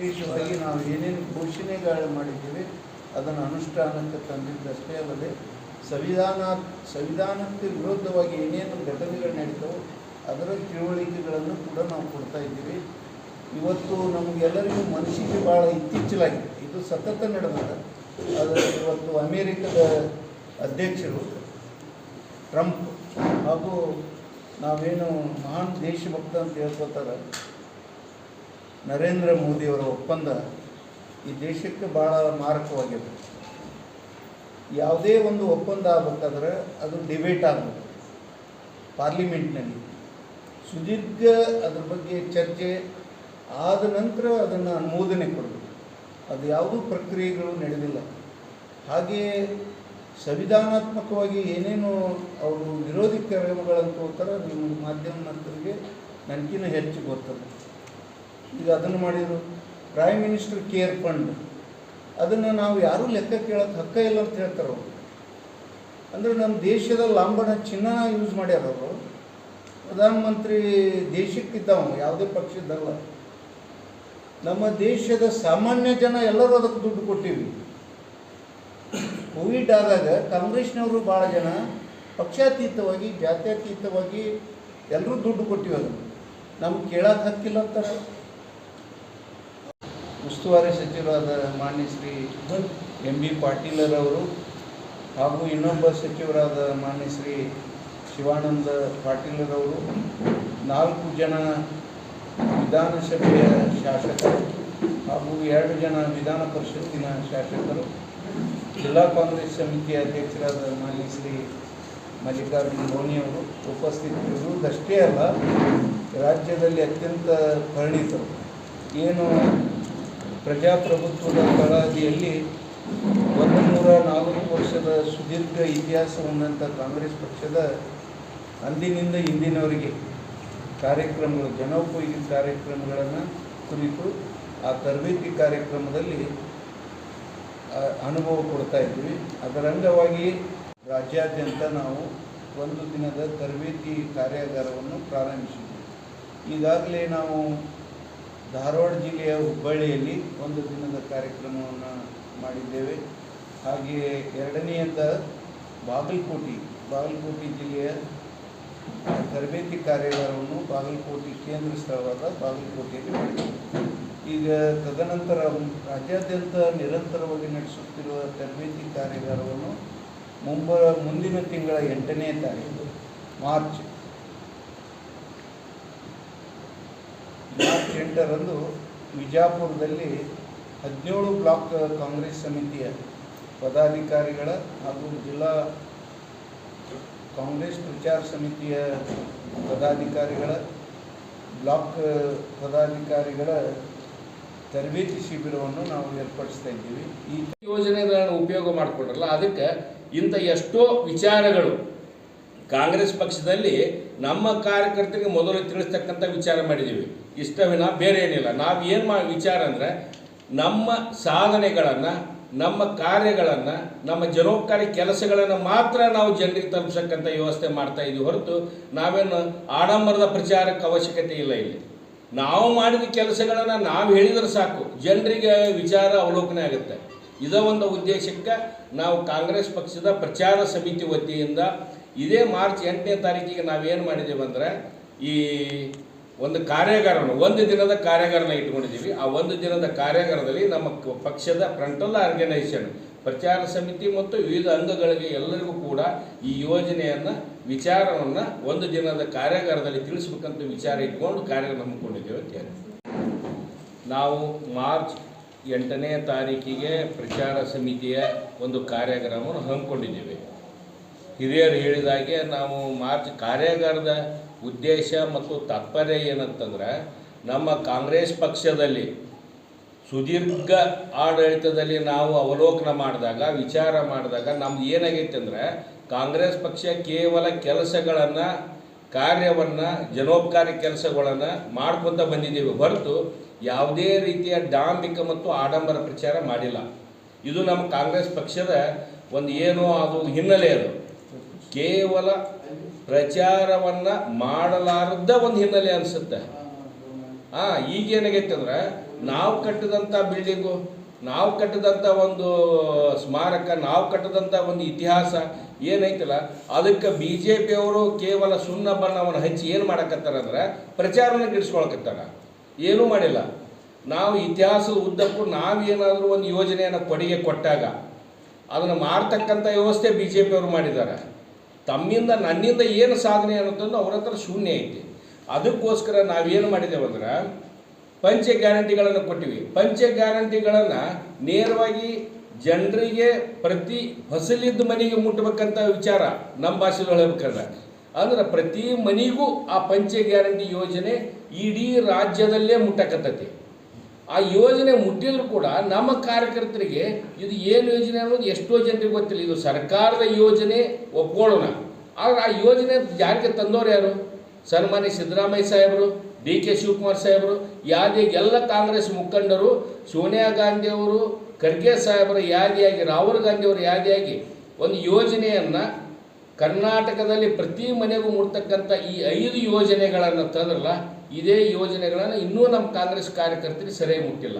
ವಿಶೇಷವಾಗಿ ನಾವು ಏನೇನು ಘೋಷಣೆಗಳು ಮಾಡಿದ್ದೀವಿ, ಅದನ್ನು ಅನುಷ್ಠಾನಕ್ಕೆ ತಂದಿದ್ದಷ್ಟೇ ಅಲ್ಲದೆ, ಸಂವಿಧಾನ, ಸಂವಿಧಾನಕ್ಕೆ ವಿರುದ್ಧವಾಗಿ ಏನೇನು ಘಟನೆಗಳು ನಡೀತಾವೆ, ಅದರ ತಿಳುವಳಿಕೆಗಳನ್ನು ಕೂಡ ನಾವು ಕೊಡ್ತಾ ಇದ್ದೀವಿ. ಇವತ್ತು ನಮಗೆಲ್ಲರಿಗೂ ಮನಸ್ಸಿಗೆ ಭಾಳ ಇತ್ತೀಚಲಾಗಿದೆ. ಇದು ಸತತ ನಡೆದಾಗ. ಆದರೆ ಇವತ್ತು ಅಮೇರಿಕದ ಅಧ್ಯಕ್ಷರು ಟ್ರಂಪ್ ಹಾಗೂ ನಾವೇನು ಮಹಾನ್ ದೇಶಭಕ್ತ ಅಂತ ಹೇಳ್ಕೊತಾರೆ ನರೇಂದ್ರ ಮೋದಿಯವರ ಒಪ್ಪಂದ ಈ ದೇಶಕ್ಕೆ ಭಾಳ ಮಾರಕವಾಗಿದೆ. ಯಾವುದೇ ಒಂದು ಒಪ್ಪಂದ ಆಗಬೇಕಾದ್ರೆ ಅದು ಡಿಬೇಟ್ ಆಗಬೇಕು. ಪಾರ್ಲಿಮೆಂಟ್ನಲ್ಲಿ. ಸುದೀರ್ಘ ಅದ್ರ ಬಗ್ಗೆ ಚರ್ಚೆ ಆದ ನಂತರ ಅದನ್ನು ಅನುಮೋದನೆ ಕೊಡಬೇಕು. ಅದು ಯಾವುದೂ ಪ್ರಕ್ರಿಯೆಗಳು ನಡೆದಿಲ್ಲ. ಹಾಗೆಯೇ ಸಂವಿಧಾನಾತ್ಮಕವಾಗಿ ಏನೇನು ಅವರು ವಿರೋಧಿ ಕ್ರಮಗಳನ್ನು ತಗೋತಾರೆ ನಿಮ್ಮ ನಂತರಿಗೆ ನನಗಿನ್ನೂ ಹೆಚ್ಚು ಗೊತ್ತಲ್ಲ ಈಗ ಅದನ್ನು ಮಾಡಿದರು. ಪ್ರೈಮ್ ಮಿನಿಸ್ಟರ್ ಕೇರ್ ಫಂಡ್ ಅದನ್ನು ನಾವು ಯಾರೂ ಲೆಕ್ಕ ಕೇಳೋಕ್ಕೆ ಹಕ್ಕ ಇಲ್ಲ ಅಂತ ಹೇಳ್ತಾರೆ. ಅವರು ಅಂದರೆ ನಮ್ಮ ದೇಶದ ಲಾಂಬಣ ಚಿನ್ನ ಯೂಸ್ ಮಾಡ್ಯಾರ ಅವರು ಪ್ರಧಾನಮಂತ್ರಿ ದೇಶಕ್ಕಿದ್ದವ ಯಾವುದೇ ಪಕ್ಷದ್ದಲ್ಲ. ನಮ್ಮ ದೇಶದ ಸಾಮಾನ್ಯ ಜನ ಎಲ್ಲರೂ ಅದಕ್ಕೆ ದುಡ್ಡು ಕೊಟ್ಟಿವಿ. ಕೋವಿಡ್ ಆದಾಗ ಕಾಂಗ್ರೆಸ್ನವರು ಭಾಳ ಜನ ಪಕ್ಷಾತೀತವಾಗಿ, ಜಾತ್ಯತೀತವಾಗಿ ಎಲ್ಲರೂ ದುಡ್ಡು ಕೊಟ್ಟಿವಿ ಅದು ನಮ್ಗೆ ಕೇಳಕ್ಕೆ ಹಕ್ಕಿಲ್ಲ ಅಂತಾರೆ. ಉಸ್ತುವಾರಿ ಸಚಿವರಾದ ಮಾನ್ಯ ಶ್ರೀ ಎಂ ಬಿ ಪಾಟೀಲರವರು ಹಾಗೂ ಇನ್ನೊಬ್ಬ ಸಚಿವರಾದ ಮಾನ್ಯ ಶ್ರೀ ಶಿವಾನಂದ ಪಾಟೀಲರವರು ನಾಲ್ಕು ಜನ ವಿಧಾನಸಭೆಯ ಶಾಸಕರು ಹಾಗೂ ಎರಡು ಜನ ವಿಧಾನ ಪರಿಷತ್ತಿನ ಶಾಸಕರು, ಜಿಲ್ಲಾ ಕಾಂಗ್ರೆಸ್ ಸಮಿತಿಯ ಅಧ್ಯಕ್ಷರಾದ ಮಾನ್ಯ ಶ್ರೀ ಮಲ್ಲಿಕಾರ್ಜುನ ಧೋನಿಯವರು ಉಪಸ್ಥಿತರಿರುವುದಷ್ಟೇ ಅಲ್ಲ, ರಾಜ್ಯದಲ್ಲಿ ಅತ್ಯಂತ ಪರಿಣಿತರು. ಏನು ಪ್ರಜಾಪ್ರಭುತ್ವದ ತಳಹದಿಯಲ್ಲಿ ಒಂದು ನೂರ ನಾಲ್ಕು ವರ್ಷದ ಸುದೀರ್ಘ ಇತಿಹಾಸ ಹೊಂದಂಥ ಕಾಂಗ್ರೆಸ್ ಪಕ್ಷದ ಅಂದಿನಿಂದ ಇಂದಿನವರೆಗೆ ಕಾರ್ಯಕ್ರಮಗಳು, ಜನೋಪಯೋಗಿ ಕಾರ್ಯಕ್ರಮಗಳನ್ನು ಕುರಿತು ಆ ತರಬೇತಿ ಕಾರ್ಯಕ್ರಮದಲ್ಲಿ ಅನುಭವ ಕೊಡ್ತಾ ಇದ್ವಿ ಅದರ ಅಂಗವಾಗಿ ರಾಜ್ಯಾದ್ಯಂತ ನಾವು ಒಂದು ದಿನದ ತರಬೇತಿ ಕಾರ್ಯಾಗಾರವನ್ನು ಪ್ರಾರಂಭಿಸಿದ್ವಿ. ಈಗಾಗಲೇ ನಾವು ಧಾರವಾಡ ಜಿಲ್ಲೆಯ ಹುಬ್ಬಳ್ಳಿಯಲ್ಲಿ ಒಂದು ದಿನದ ಕಾರ್ಯಕ್ರಮವನ್ನು ಮಾಡಿದ್ದೇವೆ. ಹಾಗೆಯೇ ಎರಡನೆಯದ ಬಾಗಲಕೋಟೆ ಬಾಗಲಕೋಟೆ ಜಿಲ್ಲೆಯ ತರಬೇತಿ ಕಾರ್ಯಾಗಾರವನ್ನು ಬಾಗಲಕೋಟೆ ಕೇಂದ್ರ ಸ್ಥಳವಾದ ಬಾಗಲಕೋಟೆಯಲ್ಲಿ ಈಗ ತದನಂತರ ರಾಜ್ಯಾದ್ಯಂತ ನಿರಂತರವಾಗಿ ನಡೆಸುತ್ತಿರುವ ತರಬೇತಿ ಕಾರ್ಯಾಗಾರವನ್ನು ಮುಂಬರ ಮುಂದಿನ ತಿಂಗಳ ಎಂಟನೇ ತಾರೀಕು, ಮಾರ್ಚ್ ಮಾರ್ಚ್ ಎಂಟರಂದು ವಿಜಾಪುರದಲ್ಲಿ ಹದಿನೇಳು ಬ್ಲಾಕ್ ಕಾಂಗ್ರೆಸ್ ಸಮಿತಿಯ ಪದಾಧಿಕಾರಿಗಳ ಹಾಗೂ ಜಿಲ್ಲಾ ಕಾಂಗ್ರೆಸ್ ಪ್ರಚಾರ ಸಮಿತಿಯ ಪದಾಧಿಕಾರಿಗಳ, ಬ್ಲಾಕ್ ಪದಾಧಿಕಾರಿಗಳ ತರಬೇತಿ ಶಿಬಿರವನ್ನು ನಾವು ಏರ್ಪಡಿಸ್ತಾ ಇದ್ದೀವಿ. ಈ ಯೋಜನೆಗಳನ್ನು ಉಪಯೋಗ ಮಾಡಿಕೊಂಡ್ರಲ್ಲ, ಅದಕ್ಕೆ ಇಂಥ ಎಷ್ಟೋ ವಿಚಾರಗಳು ಕಾಂಗ್ರೆಸ್ ಪಕ್ಷದಲ್ಲಿ ನಮ್ಮ ಕಾರ್ಯಕರ್ತರಿಗೆ ಮೊದಲು ತಿಳಿಸ್ತಕ್ಕಂಥ ವಿಚಾರ ಮಾಡಿದ್ದೀವಿ ಇಷ್ಟವಿನ ಬೇರೆ ಏನಿಲ್ಲ. ನಾವು ಏನು ಮಾ, ವಿಚಾರ ಅಂದರೆ ನಮ್ಮ ಸಾಧನೆಗಳನ್ನು, ನಮ್ಮ ಕಾರ್ಯಗಳನ್ನು, ನಮ್ಮ ಜನೋಪಕಾರಿ ಕೆಲಸಗಳನ್ನು ಮಾತ್ರ ನಾವು ಜನರಿಗೆ ತಲುಪಿಸಕ್ಕಂಥ ವ್ಯವಸ್ಥೆ ಮಾಡ್ತಾ ಇದ್ದೀವಿ ಹೊರತು ನಾವೇನು ಆಡಂಬರದ ಪ್ರಚಾರಕ್ಕೆ ಅವಶ್ಯಕತೆ ಇಲ್ಲ ಇಲ್ಲಿ. ನಾವು ಮಾಡಿದ ಕೆಲಸಗಳನ್ನು ನಾವು ಹೇಳಿದ್ರೆ ಸಾಕು. ಜನರಿಗೆ ವಿಚಾರ ಅವಲೋಕನೆ ಆಗುತ್ತೆ. ಒಂದು ಉದ್ದೇಶಕ್ಕೆ ನಾವು ಕಾಂಗ್ರೆಸ್ ಪಕ್ಷದ ಪ್ರಚಾರ ಸಮಿತಿ ವತಿಯಿಂದ ಇದೇ ಮಾರ್ಚ್ ಎಂಟನೇ ತಾರೀಕಿಗೆ ನಾವೇನು ಮಾಡಿದ್ದೀವಿ ಅಂದರೆ ಈ ಒಂದು ಕಾರ್ಯಾಗಾರವನ್ನು, ಒಂದು ದಿನದ ಕಾರ್ಯಾಗಾರನ ಇಟ್ಕೊಂಡಿದ್ದೀವಿ ಆ ಒಂದು ದಿನದ ಕಾರ್ಯಾಗಾರದಲ್ಲಿ ನಮ್ಮ ಪಕ್ಷದ ಫ್ರಂಟಲ್ ಆರ್ಗನೈಸೇಷನ್ ಪ್ರಚಾರ ಸಮಿತಿ ಮತ್ತು ವಿವಿಧ ಅಂಗಗಳಿಗೆ ಎಲ್ಲರಿಗೂ ಕೂಡ ಈ ಯೋಜನೆಯನ್ನು, ವಿಚಾರವನ್ನು ಒಂದು ದಿನದ ಕಾರ್ಯಾಗಾರದಲ್ಲಿ ತಿಳಿಸ್ಬೇಕಂತ ವಿಚಾರ ಇಟ್ಕೊಂಡು ಕಾರ್ಯಾಗಾರ ಹಮ್ಮಿಕೊಂಡಿದ್ದೇವೆ ಅಂತ ನಾವು ಮಾರ್ಚ್ ಎಂಟನೇ ತಾರೀಕಿಗೆ ಪ್ರಚಾರ ಸಮಿತಿಯ ಒಂದು ಕಾರ್ಯಾಗಾರವನ್ನು ಹಮ್ಮಿಕೊಂಡಿದ್ದೇವೆ. ಹಿರಿಯರು ಹೇಳಿದಾಗೆ ನಾವು ಮಾರ್ಚ್ ಕಾರ್ಯಾಗಾರದ ಉದ್ದೇಶ ಮತ್ತು ತಾತ್ಪರ್ಯ ಏನಂತಂದ್ರೆ ನಮ್ಮ ಕಾಂಗ್ರೆಸ್ ಪಕ್ಷದಲ್ಲಿ ಸುದೀರ್ಘ ಆಡಳಿತದಲ್ಲಿ ನಾವು ಅವಲೋಕನ ಮಾಡಿದಾಗ, ವಿಚಾರ ಮಾಡಿದಾಗ ನಮ್ದು ಏನಾಗೈತೆ ಅಂದರೆ ಕಾಂಗ್ರೆಸ್ ಪಕ್ಷ ಕೇವಲ ಕೆಲಸಗಳನ್ನು, ಕಾರ್ಯವನ್ನು, ಜನೋಪಕಾರಿ ಕೆಲಸಗಳನ್ನು ಮಾಡ್ಕೊತ ಬಂದಿದ್ದೀವಿ. ಹೊರತು ಯಾವುದೇ ರೀತಿಯ ಡಾಂಬಿಕ ಮತ್ತು ಆಡಂಬರ ಪ್ರಚಾರ ಮಾಡಿಲ್ಲ. ಇದು ನಮ್ಮ ಕಾಂಗ್ರೆಸ್ ಪಕ್ಷದ ಒಂದು ಏನೋ ಅದು ಹಿನ್ನೆಲೆ ಅದು. ಕೇವಲ ಪ್ರಚಾರವನ್ನು ಮಾಡಲಾರದ ಒಂದು ಹಿನ್ನೆಲೆ ಅನಿಸುತ್ತೆ. ಹಾಂ ಈಗ ಏನಾಗೈತೆ ಅಂದ್ರೆ ನಾವು ಕಟ್ಟಿದಂಥ ಬಿಲ್ಡಿಂಗು, ನಾವು ಕಟ್ಟಿದಂಥ ಒಂದು ಸ್ಮಾರಕ, ನಾವು ಕಟ್ಟಿದಂಥ ಒಂದು ಇತಿಹಾಸ ಏನೈತಲ್ಲ, ಅದಕ್ಕೆ ಬಿ ಜೆ ಪಿಯವರು ಕೇವಲ ಸುಣ್ಣ ಬಣ್ಣವನ್ನು ಹಚ್ಚಿ ಏನು ಮಾಡಕತ್ತಾರಂದ್ರೆ ಪ್ರಚಾರನ ಗಿಡಿಸ್ಕೊಳಕತ್ತಾರ. ಏನೂ ಮಾಡಿಲ್ಲ. ನಾವು ಇತಿಹಾಸದ ಉದ್ದಕ್ಕೂ ನಾವೇನಾದರೂ ಒಂದು ಯೋಜನೆಯನ್ನು ಕೊಡುಗೆ ಕೊಟ್ಟಾಗ, ಅದನ್ನು ಮಾಡ್ತಕ್ಕಂಥ ವ್ಯವಸ್ಥೆ ಬಿ ಜೆ ಪಿಯವರು ಮಾಡಿದ್ದಾರೆ. ತಮ್ಮಿಂದ ನನ್ನಿಂದ ಏನು ಸಾಧನೆ ಅನ್ನೋದನ್ನು ಅವ್ರ ಹತ್ರ ಶೂನ್ಯ ಐತಿ. ಅದಕ್ಕೋಸ್ಕರ ನಾವೇನು ಮಾಡಿದ್ದೇವೆ ಅಂದ್ರೆ, ಪಂಚ ಗ್ಯಾರಂಟಿಗಳನ್ನು ಕೊಟ್ಟಿವಿ. ಪಂಚ ಗ್ಯಾರಂಟಿಗಳನ್ನು ನೇರವಾಗಿ ಜನರಿಗೆ ಪ್ರತಿ ಫಸಲಿದ್ದ ಮನೆಗೆ ಮುಟ್ಟಬೇಕಂತ ವಿಚಾರ ನಮ್ಮ ಭಾಷೆಯಲ್ಲಿ ಹೇಳ್ಬೇಕಂದ್ರೆ ಅಂದ್ರೆ ಪ್ರತಿ ಮನೆಗೂ ಆ ಪಂಚ ಗ್ಯಾರಂಟಿ ಯೋಜನೆ ಇಡೀ ರಾಜ್ಯದಲ್ಲೇ ಮುಟ್ಟಕತ್ತೈತಿ. ಆ ಯೋಜನೆ ಮುಟ್ಟಿದ್ರು ಕೂಡ ನಮ್ಮ ಕಾರ್ಯಕರ್ತರಿಗೆ ಇದು ಏನು ಯೋಜನೆ ಅನ್ನೋದು ಎಷ್ಟೋ ಜನರಿಗೆ ಗೊತ್ತಿಲ್ಲ. ಇದು ಸರ್ಕಾರದ ಯೋಜನೆ ಒಪ್ಕೊಳ್ಳೋಣ. ಆದ್ರೆ ಆ ಯೋಜನೆ ಯಾರಿಗೆ ತಂದವರು ಯಾರು? ಸನ್ಮಾನ್ಯ ಸಿದ್ದರಾಮಯ್ಯ ಸಾಹೇಬರು ಡಿ ಕೆ ಶಿವಕುಮಾರ್ ಸಾಹೇಬರು ಯಾದಿ ಎಲ್ಲ ಕಾಂಗ್ರೆಸ್ ಮುಖಂಡರು, ಸೋನಿಯಾ ಗಾಂಧಿ ಅವರು, ಖರ್ಗೆ ಸಾಹೇಬರು ಯಾದಿಯಾಗಿ ರಾಹುಲ್ ಗಾಂಧಿ ಅವರು ಯಾದಿಯಾಗಿ ಒಂದು ಯೋಜನೆಯನ್ನು ಕರ್ನಾಟಕದಲ್ಲಿ ಪ್ರತಿ ಮನೆಗೂ ಮುಟ್ತಕ್ಕಂಥ ಈ ಐದು ಯೋಜನೆಗಳನ್ನು ತಂದ್ರಲ್ಲ ಇದೇ ಯೋಜನೆಗಳನ್ನು ಇನ್ನೂ ನಮ್ಮ ಕಾಂಗ್ರೆಸ್ ಕಾರ್ಯಕರ್ತರಿಗೆ ಸರಿಯಾಗಿ ಮುಟ್ಟಿಲ್ಲ.